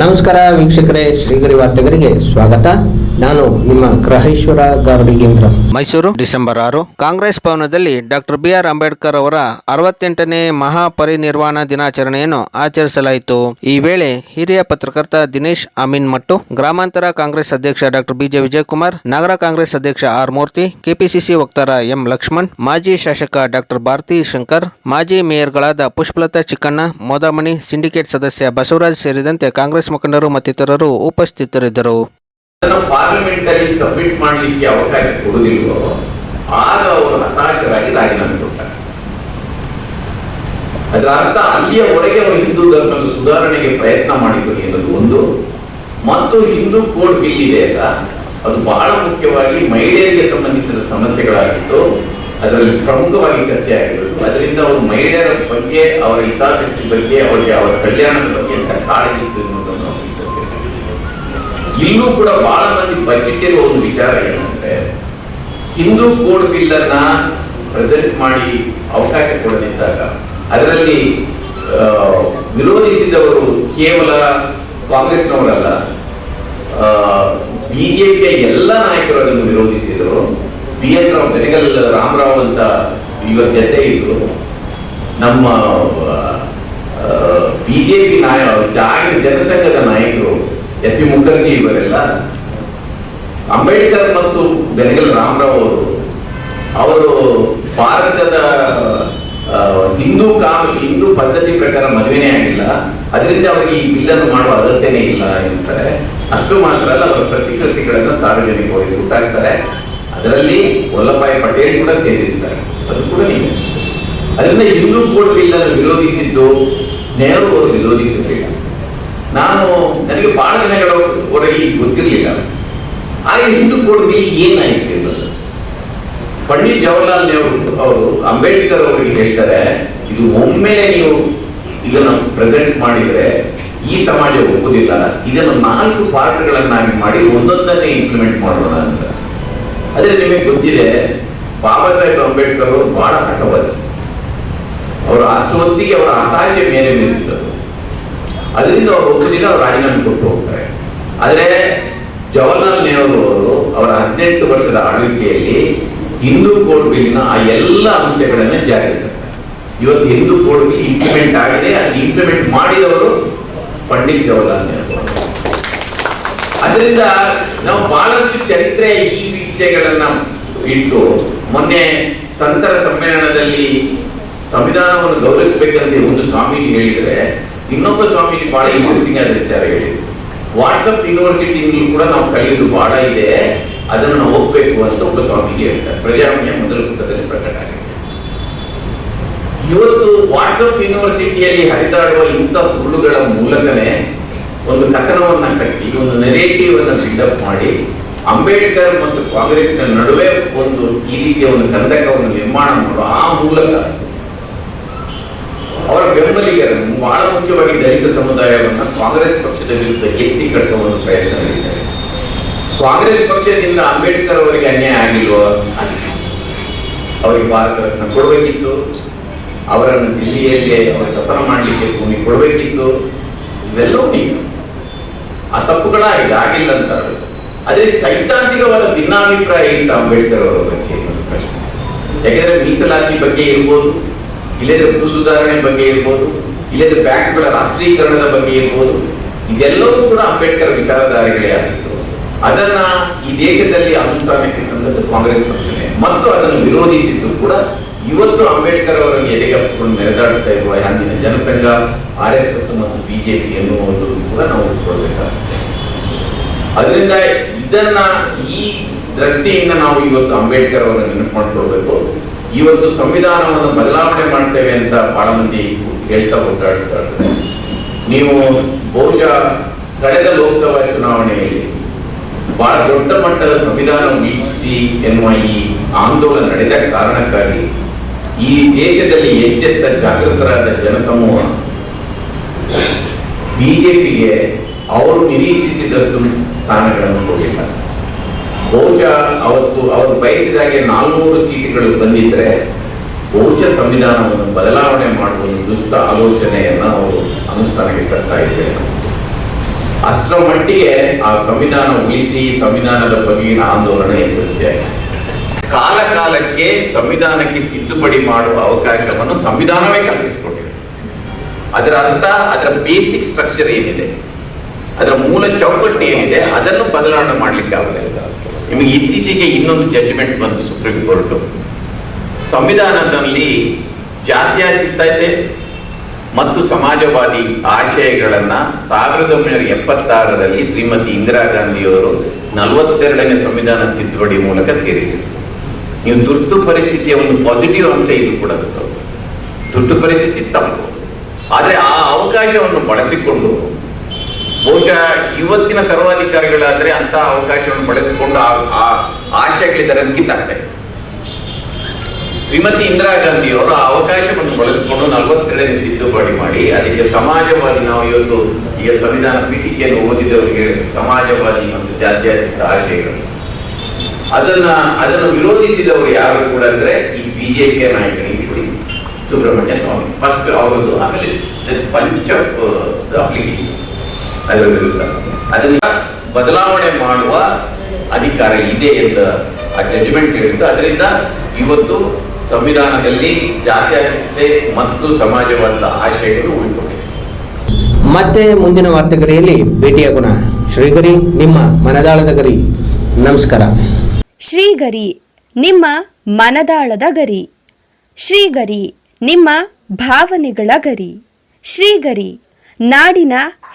ನಮಸ್ಕಾರ ವೀಕ್ಷಕರೇ, ಶ್ರೀಗರಿ ವಾರ್ತೆಗರಿಗೆ ಸ್ವಾಗತ. ನಾನು ನಿಮ್ಮ ಗ್ರಹೇಶ್ವರ ಗಾರ್ಡಿಗೇಂದ್ರ ಮೈಸೂರು, ಡಿಸೆಂಬರ್ ಆರು. ಕಾಂಗ್ರೆಸ್ ಭವನದಲ್ಲಿ ಡಾಕ್ಟರ್ ಬಿಆರ್ ಅಂಬೇಡ್ಕರ್ ಅವರ ಅರವತ್ತೆಂಟನೇ ಮಹಾಪರಿನಿರ್ವಾಣ ದಿನಾಚರಣೆಯನ್ನು ಆಚರಿಸಲಾಯಿತು. ಈ ವೇಳೆ ಹಿರಿಯ ಪತ್ರಕರ್ತ ದಿನೇಶ್ ಅಮೀನ್ ಮಟ್ಟು, ಗ್ರಾಮಾಂತರ ಕಾಂಗ್ರೆಸ್ ಅಧ್ಯಕ್ಷ ಡಾಕ್ಟರ್ ಬಿಜೆ ವಿಜಯಕುಮಾರ್, ನಗರ ಕಾಂಗ್ರೆಸ್ ಅಧ್ಯಕ್ಷ ಆರ್ ಮೂರ್ತಿ, ಕೆಪಿಸಿಸಿ ವಕ್ತಾರ ಎಂ ಲಕ್ಷ್ಮಣ್, ಮಾಜಿ ಶಾಸಕ ಡಾಕ್ಟರ್ ಭಾರತಿ ಶಂಕರ್, ಮಾಜಿ ಮೇಯರ್ಗಳಾದ ಪುಷ್ಪಲತಾ ಚಿಕ್ಕಣ್ಣ, ಮೋದಾಮಣಿ, ಸಿಂಡಿಕೇಟ್ ಸದಸ್ಯ ಬಸವರಾಜ್ ಸೇರಿದಂತೆ ಕಾಂಗ್ರೆಸ್ ಮುಖಂಡರು ಮತ್ತಿತರರು ಉಪಸ್ಥಿತರಿದ್ದರು. ಪಾರ್ಲಿಮೆಂಟಲ್ಲಿ ಸಬ್ಮಿಟ್ ಮಾಡಲಿಕ್ಕೆ ಅವಕಾಶ ಕೊಡುವುದಿಲ್ವೋ, ಆಗ ಅವರು ಹತಾಶರಾಗಿ ರಾಜೀನಾಮೆ ಅದರ ಅರ್ಥ ಅಲ್ಲಿಯವರೆಗೆ ಅವರು ಹಿಂದೂ ಧರ್ಮದ ಸುಧಾರಣೆಗೆ ಪ್ರಯತ್ನ ಮಾಡಿದ್ರು ಎನ್ನುವುದು ಒಂದು. ಮತ್ತು ಹಿಂದೂ ಕೋಡ್ ಬಿಲ್ ಇದೆ ಅಲ್ಲ, ಅದು ಬಹಳ ಮುಖ್ಯವಾಗಿ ಮಹಿಳೆಯರಿಗೆ ಸಂಬಂಧಿಸಿದ ಸಮಸ್ಯೆಗಳಾಗಿತ್ತು ಅದರಲ್ಲಿ ಪ್ರಮುಖವಾಗಿ ಚರ್ಚೆ ಆಗಿರೋದು. ಅದರಿಂದ ಅವರು ಮಹಿಳೆಯರ ಬಗ್ಗೆ, ಅವರ ಹಿತಾಸಕ್ತಿ ಬಗ್ಗೆ, ಅವರಿಗೆ ಅವರ ಕಲ್ಯಾಣದ ಬಗ್ಗೆ ಅಂತ ಕಾಳಜಿ ಇಲ್ಲೂ ಕೂಡ ಬಹಳ ಮಂದಿ ಬಚ್ಚಿಟ್ಟಿರುವ ಒಂದು ವಿಚಾರ ಏನಂದ್ರೆ, ಹಿಂದೂ ಕೋಡ್ ಬಿಲ್ ಅನ್ನ ಪ್ರೆಸೆಂಟ್ ಮಾಡಿ ಅವಕಾಶ ಕೊಡದಿದ್ದಾಗ, ಅದರಲ್ಲಿ ವಿರೋಧಿಸಿದವರು ಕೇವಲ ಕಾಂಗ್ರೆಸ್ನವರಲ್ಲ ಬಿಜೆಪಿಯ ಎಲ್ಲ ನಾಯಕರು ಅದನ್ನು ವಿರೋಧಿಸಿದರು. ಬಿ ಎನ್ ರಾವ್, ಬೆನಗಲ್ ರಾಮರಾವ್ ಅಂತ ಇವರ ಜೊತೆ ಇದ್ರು. ನಮ್ಮ ಬಿಜೆಪಿ ನಾಯ ಜಾಗ ಜನಸಂಘದ ಮುಖರ್ಜಿ ಇವರೆಲ್ಲ ಅಂಬೇಡ್ಕರ್ ಮತ್ತು ಬೆನಗಲ್ ರಾಮರಾವ್ ಅವರು ಅವರು ಭಾರತದ ಹಿಂದೂ ಕಾಮ ಹಿಂದೂ ಪದ್ಧತಿ ಪ್ರಕಾರ ಮದುವೆನೇ ಆಗಿಲ್ಲ. ಅದರಿಂದ ಅವರಿಗೆ ಈ ಬಿಲ್ಲನ್ನು ಮಾಡುವ ಅಗತ್ಯನೇ ಇಲ್ಲ ಎಂತಾರೆ. ಅಷ್ಟು ಮಾತ್ರ ಅಲ್ಲ, ಅವರ ಪ್ರತಿಕೃತಿಗಳನ್ನು ಸಾರ್ವಜನಿಕವಾಗಿ ಸುಟ್ಟಾಕ್ತಾರೆ ಅದರಲ್ಲಿ ವಲ್ಲಭಾಯಿ ಪಟೇಲ್ ಕೂಡ ಸೇರಿರ್ತಾರೆ ಅದು ಕೂಡ ನೀವು ಅದರಿಂದ ಹಿಂದೂ ಕೋಡ್ ಬಿಲ್ ಅನ್ನು ವಿರೋಧಿಸಿದ್ದು ನೆಹರು ಅವರು ವಿರೋಧಿಸಲಿಲ್ಲ. ನಾನು ನನಗೆ ಬಹಳ ದಿನಗಳವರೆಗೆ ಗೊತ್ತಿರಲಿಲ್ಲ. ಆಗ ಹಿಂದೂ ಏನು ಏನಾಯಿತು ಎನ್ನುವುದು ಪಂಡಿತ್ ಜವಾಹರ್ಲಾಲ್ ನೆಹರು ಅವರು ಅಂಬೇಡ್ಕರ್ ಅವರಿಗೆ ಹೇಳ್ತಾರೆ, ಇದು ಒಮ್ಮೆ ನೀವು ಇದನ್ನು ಪ್ರೆಸೆಂಟ್ ಮಾಡಿದರೆ ಈ ಸಮಾಜ ಒಪ್ಪುದಿಲ್ಲ. ಇದನ್ನು ನಾಲ್ಕು ಪಾರ್ಟ್ಗಳನ್ನಾಗಿ ಮಾಡಿ ಒಂದೊಂದನ್ನೇ ಇಂಪ್ಲಿಮೆಂಟ್ ಮಾಡೋಣ ಅಂತ. ಅದೇ ನಿಮಗೆ ಗೊತ್ತಿದೆ, ಬಾಬಾ ಸಾಹೇಬ್ ಅಂಬೇಡ್ಕರ್ ಅವರು ಬಹಳ ಹಠವಾದ ಅವರು ಅಷ್ಟು ಹೊತ್ತಿಗೆ ಅವರ ಹತಾಶೆ ಮೇಲೆ ಮೇಲಿದ್ದರು ಅದರಿಂದ ಅವರು ದಿನ ಅವರು ರಾಜೀನಾಮೆ ಕೊಟ್ಟು ಹೋಗ್ತಾರೆ. ಆದರೆ ಜವಾಹರ್ಲಾಲ್ ನೆಹರು ಅವರು ಅವರ ಹದಿನೆಂಟು ವರ್ಷದ ಆಳ್ವಿಕೆಯಲ್ಲಿ ಹಿಂದೂ ಕೋಡ್ ಬಿಲ್ನ ಆ ಎಲ್ಲ ಅಂಶಗಳನ್ನ ಜಾರಿ ಇವತ್ತು ಹಿಂದೂ ಕೋಡ್ ಬಿಲ್ ಇಂಪ್ಲಿಮೆಂಟ್ ಆಗಿದೆ ಅದು ಇಂಪ್ಲಿಮೆಂಟ್ ಮಾಡಿದವರು ಪಂಡಿತ್ ಜವಾಹರ್ಲಾಲ್ ನೆಹರು ಅದರಿಂದ ನಾವು ಬಹಳಷ್ಟು ಚರಿತ್ರೆ ಈ ವಿಷಯಗಳನ್ನ ಇಟ್ಟು ಮೊನ್ನೆ ಸಂತರ ಸಮ್ಮೇಳನದಲ್ಲಿ ಸಂವಿಧಾನವನ್ನು ಗೌರವಿಸಬೇಕಂತ ಒಂದು ಸ್ವಾಮೀಜಿ ಹೇಳಿದ್ರೆ ಇನ್ನೊಬ್ಬ ಸ್ವಾಮೀಜಿ ಬಹಳ ಇಂಟ್ರೆಸ್ಟಿಂಗ್ ಆದ ವಿಚಾರ ಹೇಳಿದ್ರು ವಾಟ್ಸಪ್ ಯೂನಿವರ್ಸಿಟಿ ಕೂಡ ನಾವು ಕಲಿಯೋದು ಬಹಳ ಇದೆ, ಅದನ್ನು ನಾವು ಹೋಗ್ಬೇಕು ಅಂತ ಒಬ್ಬ ಸ್ವಾಮೀಜಿ ಹೇಳ್ತಾರೆ. ಪ್ರಜಾವಾಣಿಯ ಮೊದಲ ಪುಟದಲ್ಲಿ ಪ್ರಕಟ ಇವತ್ತು ವಾಟ್ಸಪ್ ಯೂನಿವರ್ಸಿಟಿಯಲ್ಲಿ ಹರಿದಾಡುವ ಇಂಥ ಸುಳ್ಳುಗಳ ಮೂಲಕನೇ ಒಂದು ಕಥನವನ್ನ ಕಟ್ಟಿ, ಒಂದು ನೆರೇಟಿವ್ ಅನ್ನ ಬಿಲ್ಡಪ್ ಮಾಡಿ, ಅಂಬೇಡ್ಕರ್ ಮತ್ತು ಕಾಂಗ್ರೆಸ್ನ ನಡುವೆ ಒಂದು ಈ ರೀತಿಯ ಒಂದು ಕಂದಕವನ್ನು ನಿರ್ಮಾಣ ಮಾಡುವ ಆ ಮೂಲಕ ಅವರ ಬೆಂಬಲಿಗರನ್ನು ಬಹಳ ಮುಖ್ಯವಾಗಿ ದಲಿತ ಸಮುದಾಯವನ್ನು ಕಾಂಗ್ರೆಸ್ ಪಕ್ಷದ ವಿರುದ್ಧ ಎತ್ತಿ ಕಟ್ಟುವ ಪ್ರಯತ್ನ ಕಾಂಗ್ರೆಸ್ ಪಕ್ಷದಿಂದ ಅಂಬೇಡ್ಕರ್ ಅವರಿಗೆ ಅನ್ಯಾಯ ಆಗಿಲ್ವೋ. ಅವರಿಗೆ ಭಾರತ ರತ್ನ ಕೊಡಬೇಕಿತ್ತು. ಅವರನ್ನು ದಿಲ್ಲಿಯಲ್ಲಿ ಅವರ ದಫನ ಮಾಡಲಿಕ್ಕೆ ಭೂಮಿ ಕೊಡಬೇಕಿತ್ತು. ಇವೆಲ್ಲವೂ ನೀವು ಆ ತಪ್ಪುಗಳ ಆಗಿಲ್ಲ ಅಂತ. ಅದೇ ಸೈದ್ಧಾಂತಿಕವಾದ ಭಿನ್ನಾಭಿಪ್ರಾಯ ಇಂತ ಅಂಬೇಡ್ಕರ್ ಅವರ ಬಗ್ಗೆ ಪ್ರಶ್ನೆ. ಯಾಕೆಂದ್ರೆ ಮೀಸಲಾತಿ ಬಗ್ಗೆ ಇರ್ಬೋದು. ಇಲ್ಲದ್ರೆ ಭೂ ಸುಧಾರಣೆ ಬಗ್ಗೆ ಇರ್ಬೋದು ಇಲ್ಲದ ಬ್ಯಾಂಕ್ಗಳ ರಾಷ್ಟ್ರೀಕರಣದ ಬಗ್ಗೆ ಇರ್ಬೋದು ಇದೆಲ್ಲವೂ ಕೂಡ ಅಂಬೇಡ್ಕರ್ ವಿಚಾರಧಾರೆಗಳೇ ಆಗಿತ್ತು. ಅದನ್ನ ಈ ದೇಶದಲ್ಲಿ ಅನುಷ್ಠಾನಕ್ಕೆ ತಂದದ್ದು ಕಾಂಗ್ರೆಸ್ ಪಕ್ಷನೇ. ಮತ್ತು ಅದನ್ನು ವಿರೋಧಿಸಿದ್ದು ಕೂಡ ಇವತ್ತು ಅಂಬೇಡ್ಕರ್ ಅವರನ್ನು ಎದೆಗಪ್ಪಿಕೊಂಡು ನೆರೆದಾಡುತ್ತಾ ಇರುವ ಅಂದಿನ ಜನಸಂಘ, ಆರ್ ಎಸ್ ಎಸ್ ಮತ್ತು ಬಿಜೆಪಿ ಎನ್ನುವುದು ಕೂಡ ನಾವು ಕೊಡಬೇಕಾಗುತ್ತೆ ಅದರಿಂದ ಇದನ್ನ ಈ ದೃಷ್ಟಿಯಿಂದ ನಾವು ಇವತ್ತು ಅಂಬೇಡ್ಕರ್ ಅವರನ್ನು ನೆನಪು ಮಾಡ್ಕೊಳ್ಬೇಕು. ಇವತ್ತು ಸಂವಿಧಾನವನ್ನು ಬದಲಾವಣೆ ಮಾಡ್ತೇವೆ ಅಂತ ಬಹಳ ಮಂದಿ ಹೇಳ್ತಾ ಇರ್ತಾರೆ ನೀವು ಬಹುಶಃ ಕಳೆದ ಲೋಕಸಭಾ ಚುನಾವಣೆಯಲ್ಲಿ ಬಹಳ ದೊಡ್ಡ ಮಟ್ಟದ ಸಂವಿಧಾನ ವೀಕ್ಷಿಸಿ ಎನ್ನುವ ಈ ಆಂದೋಲನ ನಡೆದ ಕಾರಣಕ್ಕಾಗಿ ಈ ದೇಶದಲ್ಲಿ ಎಚ್ಚೆತ್ತ ಜಾಗೃತರಾದ ಜನಸಮೂಹ ಬಿಜೆಪಿಗೆ ಅವರು ನಿರೀಕ್ಷಿಸಿದಷ್ಟು ಸ್ಥಾನಗಳನ್ನು ಕೊಡಲಿಲ್ಲ ಬಹುಶಃ ಅವತ್ತು ಅವರು ಬಯಸಿದಾಗೆ ನಾಲ್ನೂರು ಸೀಟುಗಳು ಬಂದಿದ್ರೆ ಬಹುಶಃ ಸಂವಿಧಾನವನ್ನು ಬದಲಾವಣೆ ಮಾಡುವ ದುಷ್ಟ ಆಲೋಚನೆಯನ್ನ ಅವರು ಅನುಷ್ಠಾನಕ್ಕೆ ತರ್ತಾ ಇದ್ದೇವೆ ಅಷ್ಟರ ಮಟ್ಟಿಗೆ ಆ ಸಂವಿಧಾನ ಉಳಿಸಿ ಸಂವಿಧಾನದ ಬಗೆಗಿನ ಆಂದೋಲನ ಯಶಸ್ವಿಯಾಗಿದೆ ಕಾಲ ಕಾಲಕ್ಕೆ ಸಂವಿಧಾನಕ್ಕೆ ತಿದ್ದುಪಡಿ ಮಾಡುವ ಅವಕಾಶವನ್ನು ಸಂವಿಧಾನವೇ ಕಲ್ಪಿಸಿಕೊಂಡಿದೆ ಅದರ ಅರ್ಥ, ಅದರ ಬೇಸಿಕ್ ಸ್ಟ್ರಕ್ಚರ್ ಏನಿದೆ? ಅದರ ಮೂಲ ಚೌಕಟ್ಟು ಏನಿದೆ ಅದನ್ನು ಬದಲಾವಣೆ ಮಾಡ್ಲಿಕ್ಕೆ ಆಗುದಿಲ್ಲ ನಿಮಗೆ ಇತ್ತೀಚೆಗೆ ಇನ್ನೊಂದು ಜಡ್ಜ್ಮೆಂಟ್ ಬಂತು ಸುಪ್ರೀಂ ಕೋರ್ಟ್ ಸಂವಿಧಾನದಲ್ಲಿ ಜಾತ್ಯತೀತತೆ ಮತ್ತು ಸಮಾಜವಾದಿ ಆಶಯಗಳನ್ನ ಸಾವಿರದ ಒಂಬೈನೂರ ಎಪ್ಪತ್ತಾರರಲ್ಲಿ ಶ್ರೀಮತಿ ಇಂದಿರಾ ಗಾಂಧಿಯವರು ನಲವತ್ತೆರಡನೇ ಸಂವಿಧಾನ ತಿದ್ದುಪಡಿ ಮೂಲಕ ಸೇರಿಸಿದರು. ನೀವು ತುರ್ತು ಪರಿಸ್ಥಿತಿಯ ಒಂದು ಪಾಸಿಟಿವ್ ಅಂಶ ಇದು ಕೂಡ. ತುರ್ತು ಪರಿಸ್ಥಿತಿ ತಪ್ಪು. ಆದರೆ ಆ ಅವಕಾಶವನ್ನು ಬಳಸಿಕೊಂಡು ಬಹುಶಃ ಇವತ್ತಿನ ಸರ್ವಾಧಿಕಾರಿಗಳಾದ್ರೆ ಅಂತ ಅವಕಾಶವನ್ನು ಬಳಸಿಕೊಂಡು ಆ ಆಶಯಗಳಿದ್ದಾರೆ ಕಿತ್ತಾಗ್ತದೆ ಶ್ರೀಮತಿ ಇಂದಿರಾ ಗಾಂಧಿ ಅವರು ಆ ಅವಕಾಶವನ್ನು ಬಳಸಿಕೊಂಡು ನಲವತ್ತೆರಡನೇ ತಿದ್ದುಪಡಿ ಮಾಡಿ, ಅದಕ್ಕೆ ಸಮಾಜವಾದಿ ನಾವು ಇವತ್ತು ಈಗ ಸಂವಿಧಾನ ಪೀಠಿಕೆಯನ್ನು ಓದಿದವರಿಗೆ ಸಮಾಜವಾದಿ ಮತ್ತು ಜಾತ್ಯಾತೀತ ಆಶಯಗಳು. ಅದನ್ನ ಅದನ್ನು ವಿರೋಧಿಸಿದವರು ಯಾರು ಕೂಡ ಅಂದ್ರೆ ಈ ಬಿಜೆಪಿಯ ನಾಯಕರಿಗೆ ಬಿಡಿ ಸುಬ್ರಹ್ಮಣ್ಯ ಸ್ವಾಮಿ. ಫಸ್ಟ್ ಅವರದ್ದು ಆಮೇಲೆ ಪಂಚ ಅದರ ವಿರುದ್ಧ ಅದನ್ನ ಬದಲಾವಣೆ ಮಾಡುವ ಅಧಿಕಾರ ಇದೆ ಅಂತ ಆ ಜಜ್ಮೆಂಟ್ ಹೇಳಿದ್ದು. ಅದರಿಂದ ಇವತ್ತು ಸಂವಿಧಾನದಲ್ಲಿ ಜಾತ್ಯತೀತತೆ ಮತ್ತು ಸಮಾಜವಾದ ಆಶಯಗಳು ಉಳಿಕೊಂಡಿವೆ ಮತ್ತೆ ಮುಂದಿನ ವಾರ್ತೆಗರಿಯಲ್ಲಿ ಭೇಟಿಯಾಗೋಣ. ಶ್ರೀಗರಿ ನಿಮ್ಮ ಮನದಾಳದ ಗರಿ. ನಮಸ್ಕಾರ. ಶ್ರೀಗರಿ ನಿಮ್ಮ ಮನದಾಳದ ಗರಿ. ಶ್ರೀಗರಿ ನಿಮ್ಮ ಭಾವನೆಗಳ ಗರಿ. ಶ್ರೀಗರಿ ನಾಡಿನ